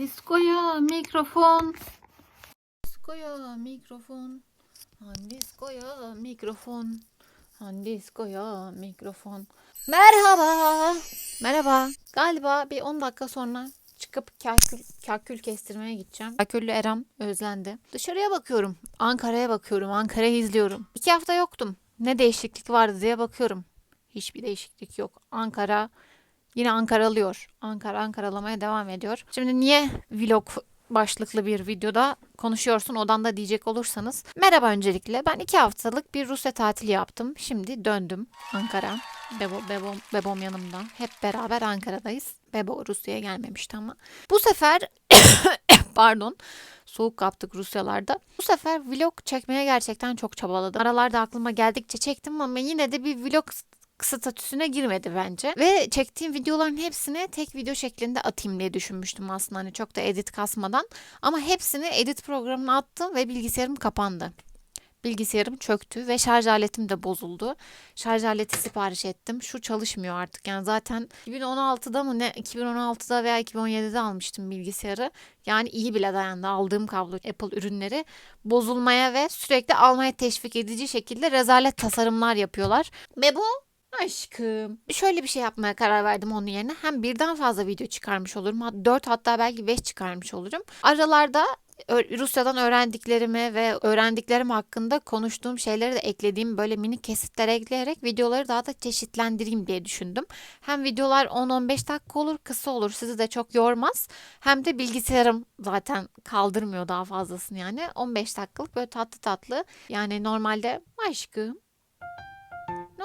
Handisko'ya mikrofon. Handisko'ya mikrofon. Handisko'ya mikrofon. Handisko'ya mikrofon. Merhaba. Merhaba. Galiba bir 10 dakika sonra çıkıp kakül, kakül kestirmeye gideceğim. Kaküllü Erem özlendi. Dışarıya bakıyorum. Ankara'ya bakıyorum. Ankara'yı izliyorum. İki hafta yoktum. Ne değişiklik vardı diye bakıyorum. Hiçbir değişiklik yok. Ankara Yine Ankaralıyor. Ankara Ankaralamaya devam ediyor. Şimdi niye vlog başlıklı bir videoda konuşuyorsun odanda diyecek olursanız. Merhaba öncelikle. Ben iki haftalık bir Rusya tatili yaptım. Şimdi döndüm Ankara. Bebo, Bebo, Bebom yanımda. Hep beraber Ankara'dayız. Bebo Rusya'ya gelmemişti ama. Bu sefer pardon soğuk kaptık Rusyalarda. Bu sefer vlog çekmeye gerçekten çok çabaladım. Aralarda aklıma geldikçe çektim ama yine de bir vlog statüsüne girmedi bence. Ve çektiğim videoların hepsini tek video şeklinde atayım diye düşünmüştüm aslında hani çok da edit kasmadan. Ama hepsini edit programına attım ve bilgisayarım kapandı. Bilgisayarım çöktü ve şarj aletim de bozuldu. Şarj aleti sipariş ettim. Şu çalışmıyor artık. Yani zaten 2016'da mı ne 2016'da veya 2017'de almıştım bilgisayarı. Yani iyi bile dayandı aldığım kablo Apple ürünleri bozulmaya ve sürekli almaya teşvik edici şekilde rezalet tasarımlar yapıyorlar. Ve bu Aşkım. Şöyle bir şey yapmaya karar verdim onun yerine. Hem birden fazla video çıkarmış olurum. 4 hatta belki 5 çıkarmış olurum. Aralarda Rusya'dan öğrendiklerimi ve öğrendiklerim hakkında konuştuğum şeyleri de eklediğim böyle mini kesitler ekleyerek videoları daha da çeşitlendireyim diye düşündüm. Hem videolar 10-15 dakika olur, kısa olur, sizi de çok yormaz. Hem de bilgisayarım zaten kaldırmıyor daha fazlasını yani. 15 dakikalık böyle tatlı tatlı. Yani normalde aşkım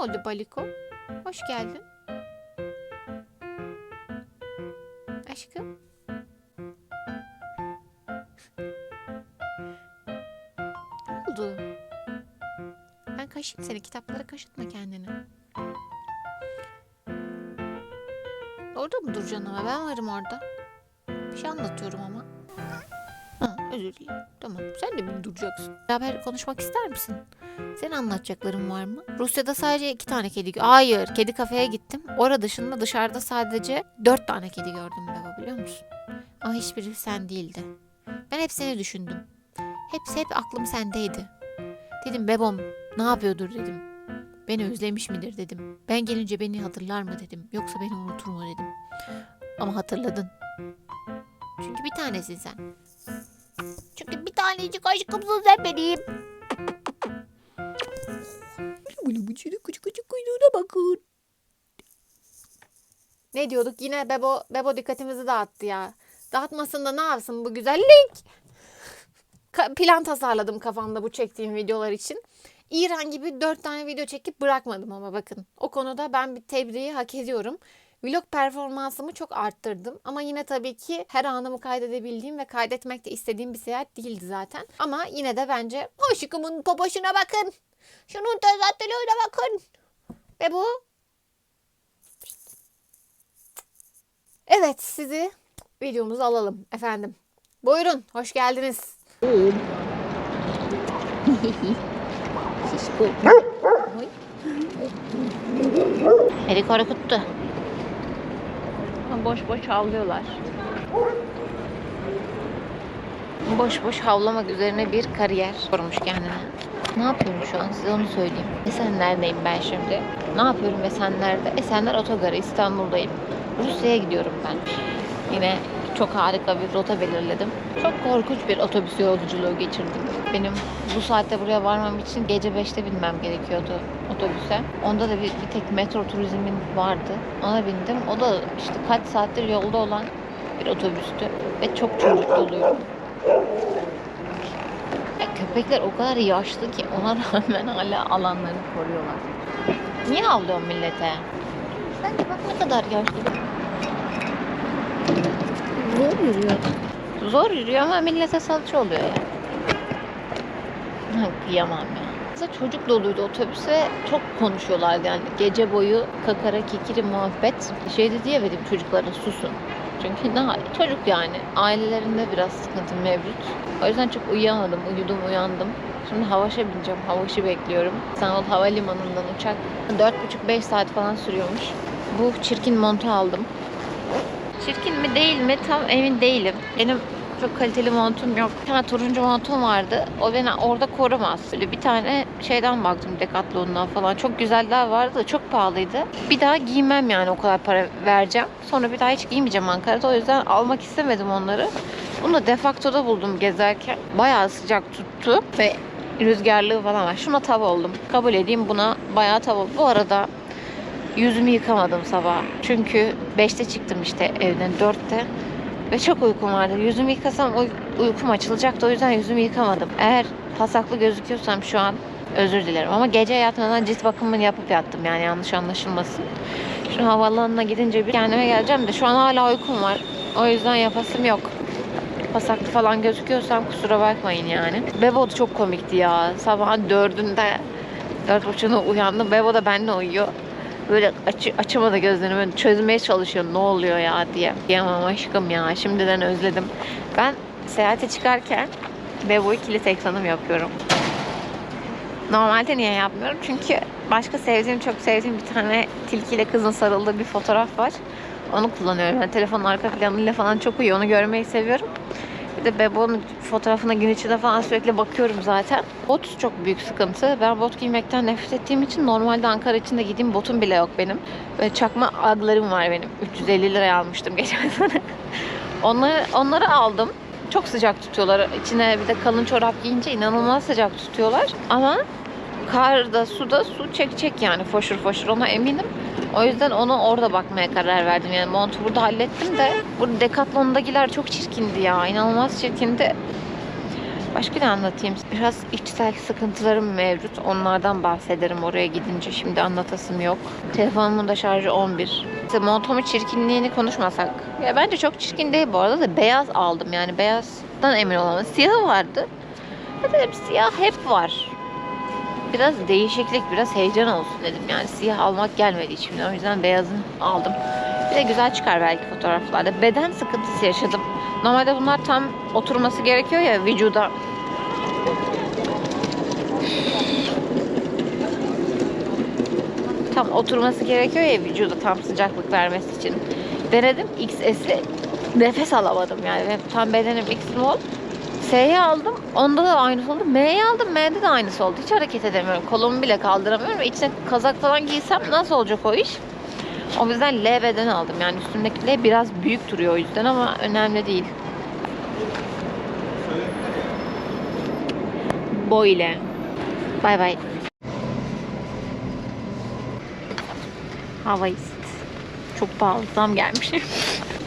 oldu Baliko? Hoş geldin. Aşkım. Ne oldu? Ben kaşıyım seni. Kitaplara kaşıtma kendini. Orada mı duracaksın ama? Ben varım orada. Bir şey anlatıyorum ama. Özür dilerim. Tamam. Sen de bir duracaksın. Beraber konuşmak ister misin? Senin anlatacakların var mı? Rusya'da sadece iki tane kedi Hayır, kedi kafeye gittim. Orada dışında dışarıda sadece dört tane kedi gördüm baba biliyor musun? Ama hiçbiri sen değildi. Ben hep seni düşündüm. Hepsi hep aklım sendeydi. Dedim bebom ne yapıyordur dedim. Beni özlemiş midir dedim. Ben gelince beni hatırlar mı dedim. Yoksa beni unutur mu dedim. Ama hatırladın. Çünkü bir tanesin sen. Tanecik aşkımsın sen benim. Böyle bıçını küçük küçük kuyruğuna bakın. Ne diyorduk? Yine Bebo, Bebo dikkatimizi dağıttı ya. Dağıtmasın da ne yapsın bu güzellik? Ka- plan tasarladım kafamda bu çektiğim videolar için. İran gibi dört tane video çekip bırakmadım ama bakın. O konuda ben bir tebriği hak ediyorum. Vlog performansımı çok arttırdım. Ama yine tabii ki her anımı kaydedebildiğim ve kaydetmek de istediğim bir seyahat değildi zaten. Ama yine de bence aşkımın popoşuna bakın. Şunun tezattülüğüne bakın. Ve bu. Evet sizi videomuza alalım efendim. Buyurun hoş geldiniz. Şişko. Oy. Eri korkuttu. Boş boş havlıyorlar. Boş boş havlamak üzerine bir kariyer kurmuş kendine. Ne yapıyorum şu an size onu söyleyeyim. Esenler'deyim ben şimdi. Ne yapıyorum Esenler'de? Esenler Otogarı İstanbul'dayım. Rusya'ya gidiyorum ben. Yine çok harika bir rota belirledim. Çok korkunç bir otobüs yolculuğu geçirdim. Benim bu saatte buraya varmam için gece 5'te binmem gerekiyordu otobüse. Onda da bir, bir tek metro turizmin vardı. Ona bindim. O da işte kaç saattir yolda olan bir otobüstü. Ve çok çocuk doluydu. Ya köpekler o kadar yaşlı ki ona rağmen hala alanlarını koruyorlar. Niye avlıyorsun millete? Sen de bak ne kadar yaşlı. Yürüyor. Zor yürüyor ama millete salça oluyor ya. Ha, kıyamam ya. Mesela çocuk doluydu otobüs ve çok konuşuyorlardı yani gece boyu kakara kikiri muhabbet. Şey de diyemedim çocuklara susun. Çünkü daha çocuk yani. Ailelerinde biraz sıkıntı mevcut. O yüzden çok uyuyamadım. Uyudum uyandım. Şimdi Havaş'a bineceğim. Havaş'ı bekliyorum. İstanbul Havalimanı'ndan uçak 4,5-5 saat falan sürüyormuş. Bu çirkin montu aldım. Çirkin mi değil mi tam emin değilim. Benim çok kaliteli montum yok. Bir tane turuncu montum vardı. O beni orada korumaz. Böyle bir tane şeyden baktım Decathlon'dan falan. Çok güzeller vardı da çok pahalıydı. Bir daha giymem yani o kadar para vereceğim. Sonra bir daha hiç giymeyeceğim Ankara'da. O yüzden almak istemedim onları. Bunu da defaktoda buldum gezerken. Bayağı sıcak tuttu ve rüzgarlığı falan var. Şuna tav oldum. Kabul edeyim buna bayağı tav oldum. Bu arada yüzümü yıkamadım sabah. Çünkü 5'te çıktım işte evden 4'te. Ve çok uykum vardı. Yüzümü yıkasam uy- uykum açılacaktı. O yüzden yüzümü yıkamadım. Eğer pasaklı gözüküyorsam şu an özür dilerim. Ama gece yatmadan cilt bakımını yapıp yattım yani yanlış anlaşılmasın. Şu havaalanına gidince bir kendime geleceğim de şu an hala uykum var. O yüzden yapasım yok. Pasaklı falan gözüküyorsam kusura bakmayın yani. Bebo da çok komikti ya. Sabahın dördünde, dört buçuğunda uyandım. Bebo da benimle uyuyor. Böyle açı, açamadı gözlerini böyle çözmeye çalışıyor ne oluyor ya diye. Diyemem aşkım ya şimdiden özledim. Ben seyahate çıkarken Bebo'yu kilit ekranım yapıyorum. Normalde niye yapmıyorum? Çünkü başka sevdiğim, çok sevdiğim bir tane tilkiyle kızın sarıldığı bir fotoğraf var. Onu kullanıyorum. Yani telefonun arka planıyla falan çok uyuyor. Onu görmeyi seviyorum. Bir de Bebo'nun fotoğrafına gün içinde falan sürekli bakıyorum zaten. Bot çok büyük sıkıntı. Ben bot giymekten nefret ettiğim için normalde Ankara içinde giydiğim botum bile yok benim. Böyle çakma aglarım var benim. 350 liraya almıştım geçen sene. onları, onları aldım. Çok sıcak tutuyorlar. İçine bir de kalın çorap giyince inanılmaz sıcak tutuyorlar. Ama karda, suda su çekecek yani foşur foşur ona eminim. O yüzden onu orada bakmaya karar verdim. Yani montu burada hallettim de bu Decathlon'dakiler çok çirkindi ya. İnanılmaz çirkindi. Başka ne anlatayım? Biraz içsel sıkıntılarım mevcut. Onlardan bahsederim oraya gidince. Şimdi anlatasım yok. Telefonumun da şarjı 11. İşte montumun çirkinliğini konuşmasak. Ya bence çok çirkin değil bu arada da beyaz aldım. Yani beyazdan emin olamadım. Siyahı vardı. Ya dedim siyah hep var biraz değişiklik, biraz heyecan olsun dedim. Yani siyah almak gelmedi içimden. O yüzden beyazını aldım. Bir de güzel çıkar belki fotoğraflarda. Beden sıkıntısı yaşadım. Normalde bunlar tam oturması gerekiyor ya vücuda. Tam oturması gerekiyor ya vücuda tam sıcaklık vermesi için. Denedim XS'i nefes alamadım yani. Tam bedenim X small. S'yi aldım. Onda da aynısı oldu. M'yi aldım. M'de de aynısı oldu. Hiç hareket edemiyorum. Kolumu bile kaldıramıyorum. İçine kazak falan giysem nasıl olacak o iş? O yüzden L beden aldım. Yani üstümdeki L biraz büyük duruyor o yüzden ama önemli değil. Böyle. Bay bay. Hava ist. Çok pahalı. Zam gelmiş.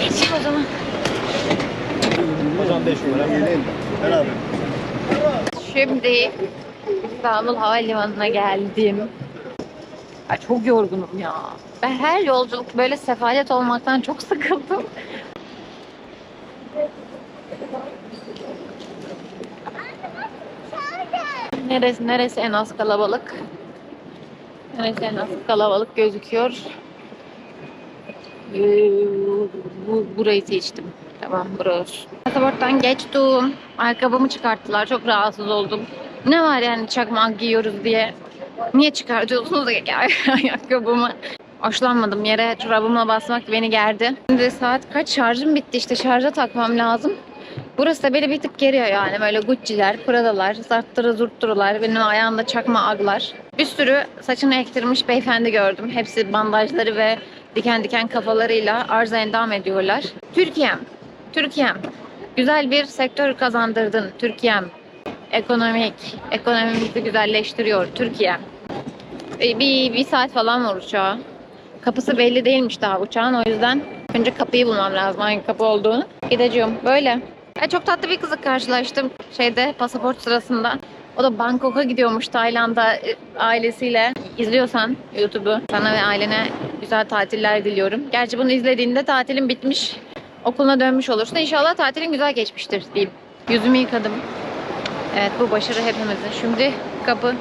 geçeyim o zaman. Hocam 5 numara. Beraber. Şimdi İstanbul Havalimanı'na geldim. Ay çok yorgunum ya. Ben her yolculuk böyle sefalet olmaktan çok sıkıldım. Neresi neresi en az kalabalık? Neresi en az kalabalık gözüküyor? Ee, bu, burayı seçtim. Tamam burası. Pasaporttan geçtim. Ayakkabımı çıkarttılar. Çok rahatsız oldum. Ne var yani çakmak giyiyoruz diye. Niye çıkartıyorsunuz ayakkabımı? Hoşlanmadım. Yere çorabımla basmak beni gerdi. Şimdi saat kaç? Şarjım bitti. İşte şarja takmam lazım. Burası da beni bitip geliyor yani. Böyle Gucci'ler, Prada'lar, zarttırı zurtturular. Benim ayağımda çakma aglar. Bir sürü saçını ektirmiş beyefendi gördüm. Hepsi bandajları ve diken diken kafalarıyla arıza endam ediyorlar. Türkiye'm, Türkiye'm. Güzel bir sektör kazandırdın Türkiye'm. Ekonomik, ekonomimizi güzelleştiriyor Türkiye. E, Bir, bir saat falan var uçağa. Kapısı belli değilmiş daha uçağın o yüzden önce kapıyı bulmam lazım hangi kapı olduğunu. Gideceğim böyle. Ya çok tatlı bir kızla karşılaştım şeyde pasaport sırasında. O da Bangkok'a gidiyormuş Tayland'a e, ailesiyle. İzliyorsan YouTube'u sana ve ailene güzel tatiller diliyorum. Gerçi bunu izlediğinde tatilin bitmiş. Okuluna dönmüş olursun. İnşallah tatilin güzel geçmiştir diyeyim. Yüzümü yıkadım. Evet bu başarı hepimizin. Şimdi kapı.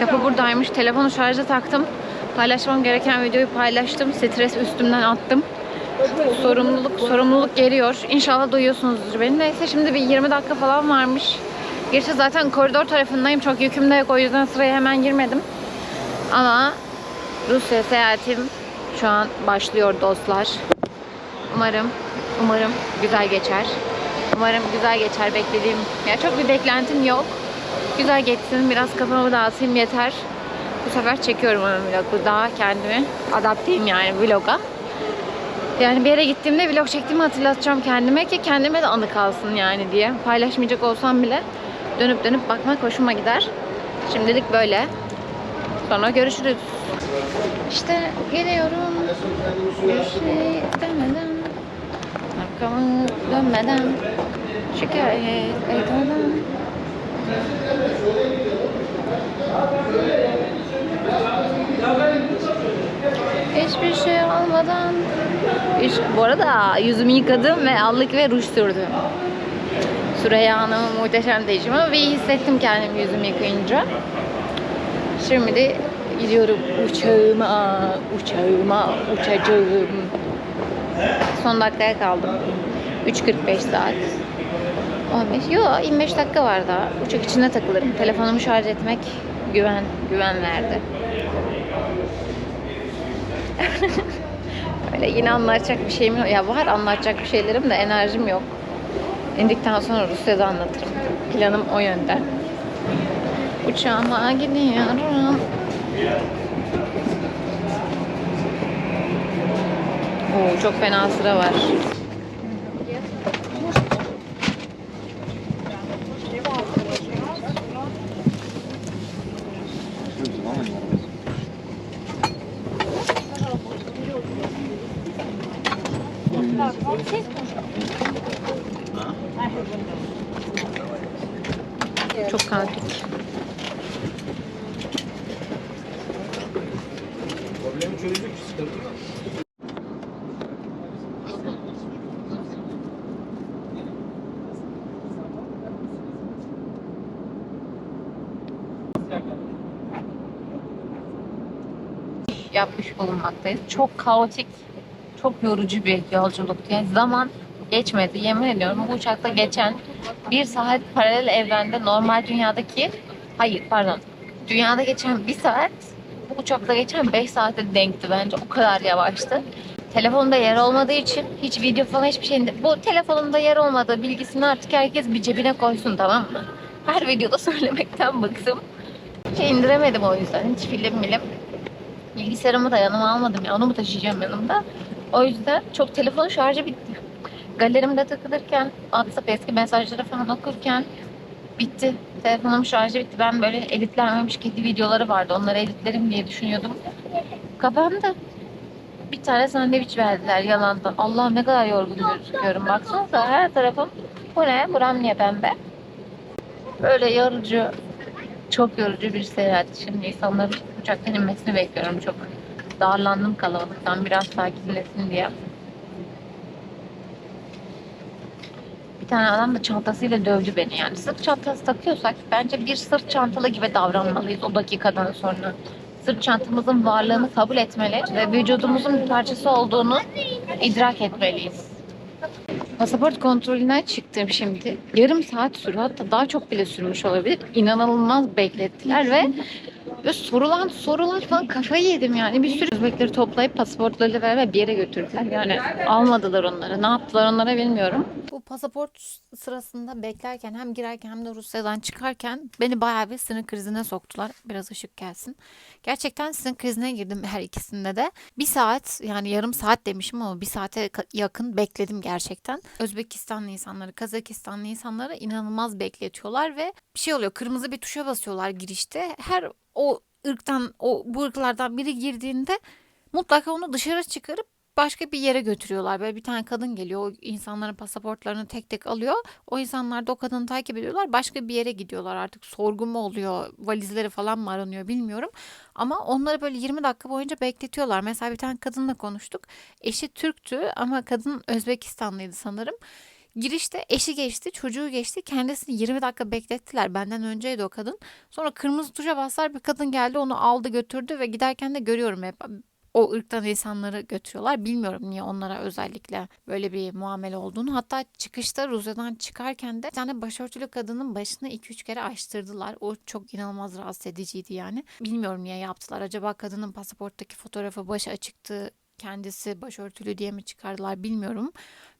Kapı buradaymış. Telefonu şarja taktım. Paylaşmam gereken videoyu paylaştım. Stres üstümden attım. Sorumluluk sorumluluk geliyor. İnşallah duyuyorsunuzdur beni. Neyse şimdi bir 20 dakika falan varmış. Gerçi zaten koridor tarafındayım. Çok yüküm de yok. O yüzden sıraya hemen girmedim. Ama Rusya seyahatim şu an başlıyor dostlar. Umarım, umarım güzel geçer. Umarım güzel geçer beklediğim. Ya çok bir beklentim yok. Güzel geçsin, biraz kafamı dağıtayım yeter. Bu sefer çekiyorum onu vlogu. Daha kendimi adapteyim yani vloga. Yani bir yere gittiğimde vlog çektiğimi hatırlatacağım kendime ki kendime de anı kalsın yani diye. Paylaşmayacak olsam bile dönüp dönüp bakmak hoşuma gider. Şimdilik böyle. Sonra görüşürüz. İşte geliyorum. Bir şey demeden, arkamı dönmeden, şikayet etmeden. Hiçbir şey almadan. Hiç, bu arada yüzümü yıkadım ve allık ve ruj sürdüm. Süreyya Hanım'ın muhteşem değişimi iyi hissettim kendimi yüzümü yıkayınca. Şimdi gidiyorum uçağıma, uçağıma, uçacağım. Son dakikaya kaldım. 3.45 saat. 15, yok 25 dakika var daha. Uçak içinde takılırım. Telefonumu şarj etmek güven, güven verdi. Öyle yine anlatacak bir şeyim yok. Ya var anlatacak bir şeylerim de enerjim yok. İndikten sonra Rusya'da anlatırım. Planım o yönde. Uçağıma gidiyorum. Oo, çok fena sıra var. Çok kaotik. Problemi çözdük, yapmış bulunmaktayız. Çok kaotik, çok yorucu bir yolculuktu. Yani zaman geçmedi. Yemin ediyorum bu uçakta geçen bir saat paralel evrende normal dünyadaki hayır pardon dünyada geçen bir saat bu uçakta geçen 5 saate denkti bence. O kadar yavaştı. Telefonda yer olmadığı için hiç video falan hiçbir şey bu telefonumda yer olmadığı bilgisini artık herkes bir cebine koysun tamam mı? Her videoda söylemekten bıktım. Şey indiremedim o yüzden. Hiç film milim Bilgisayarımı da yanıma almadım ya. Onu mu taşıyacağım yanımda? O yüzden çok telefon şarjı bitti. Galerimde takılırken, WhatsApp eski mesajları falan okurken bitti. Telefonum şarjı bitti. Ben böyle editlenmemiş kedi videoları vardı. Onları editlerim diye düşünüyordum. Kapandı. Bir tane sandviç verdiler yalandan. Allah'ım ne kadar yorgun gözüküyorum. Baksanıza her tarafım bu ne? Buram niye pembe? Böyle yorucu, çok yorucu bir seyahat. Şimdi insanların uçaktan inmesini bekliyorum. Çok darlandım kalabalıktan. Biraz sakinlesin diye. Bir tane adam da çantasıyla dövdü beni yani. Sırt çantası takıyorsak bence bir sırt çantalı gibi davranmalıyız o dakikadan sonra. Sırt çantamızın varlığını kabul etmeli ve vücudumuzun bir parçası olduğunu idrak etmeliyiz. Pasaport kontrolünden çıktım şimdi. Yarım saat sürüyor. Hatta daha çok bile sürmüş olabilir. İnanılmaz beklettiler ve ve sorulan sorular falan kafayı yedim yani. Bir sürü Özbekleri toplayıp pasaportlarıyla beraber bir yere götürdüler. Yani almadılar onları. Ne yaptılar onlara bilmiyorum. Bu pasaport sırasında beklerken hem girerken hem de Rusya'dan çıkarken beni bayağı bir sinir krizine soktular. Biraz ışık gelsin. Gerçekten sinir krizine girdim her ikisinde de. Bir saat yani yarım saat demişim ama bir saate yakın bekledim gerçekten. Özbekistanlı insanları, Kazakistanlı insanları inanılmaz bekletiyorlar ve bir şey oluyor. Kırmızı bir tuşa basıyorlar girişte. Her o ırktan, o bu ırklardan biri girdiğinde mutlaka onu dışarı çıkarıp başka bir yere götürüyorlar. Böyle bir tane kadın geliyor. O insanların pasaportlarını tek tek alıyor. O insanlar da o kadını takip ediyorlar. Başka bir yere gidiyorlar artık. Sorgu mu oluyor? Valizleri falan mı aranıyor bilmiyorum. Ama onları böyle 20 dakika boyunca bekletiyorlar. Mesela bir tane kadınla konuştuk. Eşi Türktü ama kadın Özbekistanlıydı sanırım. Girişte eşi geçti, çocuğu geçti. Kendisini 20 dakika beklettiler. Benden önceydi o kadın. Sonra kırmızı tuşa bastılar. Bir kadın geldi onu aldı götürdü ve giderken de görüyorum hep. o ırktan insanları götürüyorlar. Bilmiyorum niye onlara özellikle böyle bir muamele olduğunu. Hatta çıkışta Rusya'dan çıkarken de bir tane başörtülü kadının başını 2-3 kere açtırdılar. O çok inanılmaz rahatsız ediciydi yani. Bilmiyorum niye yaptılar. Acaba kadının pasaporttaki fotoğrafı başı açıktı. Kendisi başörtülü diye mi çıkardılar bilmiyorum.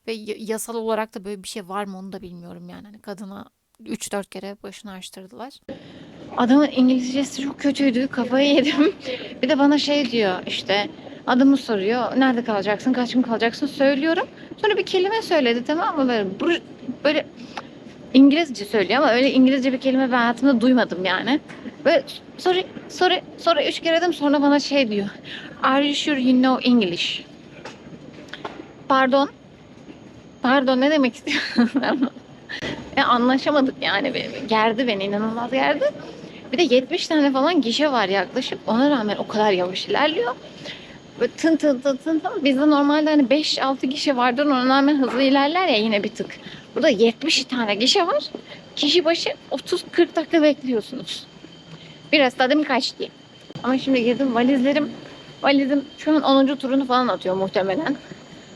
Ve yasal olarak da böyle bir şey var mı onu da bilmiyorum yani. Hani kadına 3-4 kere başını açtırdılar. Adamın İngilizcesi çok kötüydü. Kafayı yedim. Bir de bana şey diyor işte adımı soruyor. Nerede kalacaksın? Kaç gün kalacaksın? Söylüyorum. Sonra bir kelime söyledi tamam mı? Böyle, böyle İngilizce söylüyor ama öyle İngilizce bir kelime ben hayatımda duymadım yani. Böyle sorry, sorry, sorry üç kere dedim sonra bana şey diyor. Are you sure you know English? Pardon. Pardon ne demek istiyorsun? ya anlaşamadık yani. Gerdi beni inanılmaz gerdi. Bir de 70 tane falan gişe var yaklaşık. Ona rağmen o kadar yavaş ilerliyor. Böyle tın tın tın tın tın. Bizde normalde hani 5-6 gişe vardır. Ona rağmen hızlı ilerler ya yine bir tık. Burada 70 tane gişe var. Kişi başı 30-40 dakika bekliyorsunuz. Biraz tadım kaçtı. Ama şimdi girdim valizlerim. Valizim şu an 10. turunu falan atıyor muhtemelen.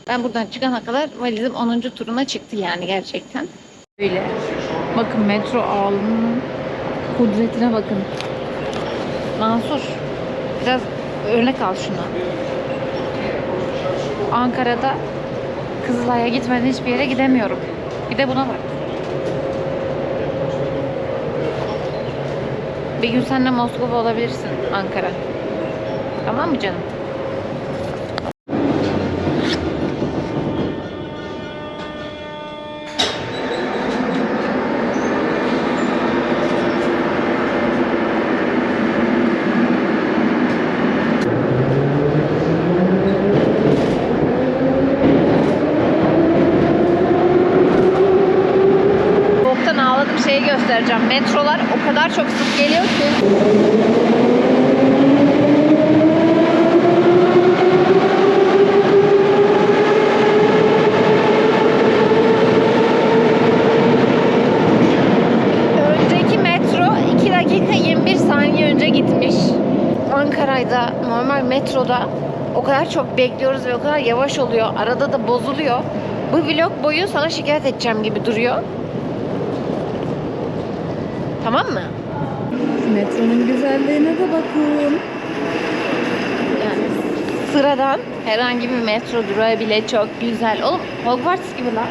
Ben buradan çıkana kadar valizim 10. turuna çıktı yani gerçekten. Böyle. Bakın metro ağlının kudretine bakın. Mansur biraz örnek al şuna. Ankara'da Kızılay'a gitmeden hiçbir yere gidemiyorum. Bir de buna bak. Bir gün sen de Moskova olabilirsin Ankara. Tamam mı canım? Göstereceğim. Metrolar o kadar çok sık geliyor ki. Önceki metro 2 dakika 21 saniye önce gitmiş. Ankara'da normal metroda o kadar çok bekliyoruz ve o kadar yavaş oluyor. Arada da bozuluyor. Bu vlog boyu sana şikayet edeceğim gibi duruyor. Tamam mı? Metronun güzelliğine de bakın. Yani sıradan herhangi bir metro durağı bile çok güzel. Oğlum Hogwarts gibi lan.